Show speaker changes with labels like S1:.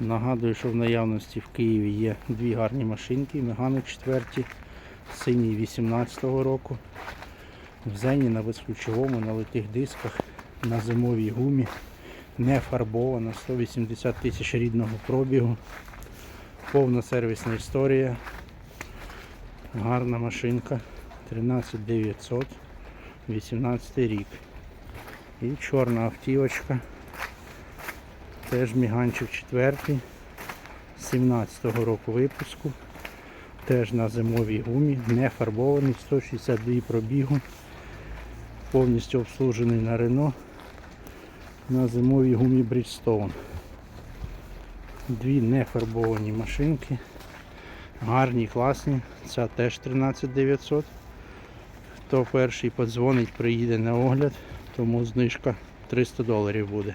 S1: Нагадую, що в наявності в Києві є дві гарні машинки. Мегани 4, синій 18-го року. В Зені на безключовому, на литих дисках, на зимовій гумі. Не фарбована, 180 тисяч рідного пробігу. Повна сервісна історія. Гарна машинка. 13900, 18 рік. І чорна автівочка. Теж міганчик 4, 17-го року випуску. Теж на зимовій гумі, не фарбований, 162 пробігу. Повністю обслужений на Рено. На зимовій гумі Bridgestone. Дві нефарбовані машинки. Гарні, класні. Ця теж 13900. Хто перший подзвонить, приїде на огляд, тому знижка 300 доларів буде.